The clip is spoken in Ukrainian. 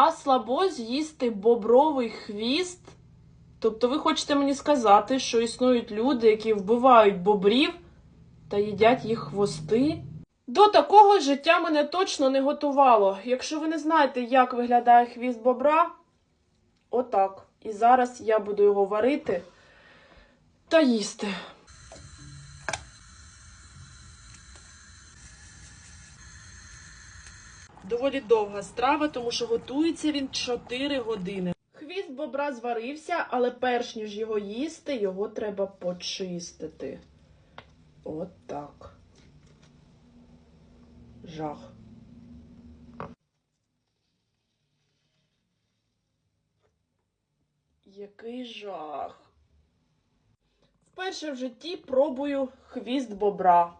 А слабо з'їсти бобровий хвіст. Тобто ви хочете мені сказати, що існують люди, які вбивають бобрів та їдять їх хвости? До такого життя мене точно не готувало. Якщо ви не знаєте, як виглядає хвіст бобра, отак. І зараз я буду його варити та їсти. Доволі довга страва, тому що готується він 4 години. Хвіст бобра зварився, але перш ніж його їсти, його треба почистити. От так. Жах. Який жах. Вперше в житті пробую хвіст бобра.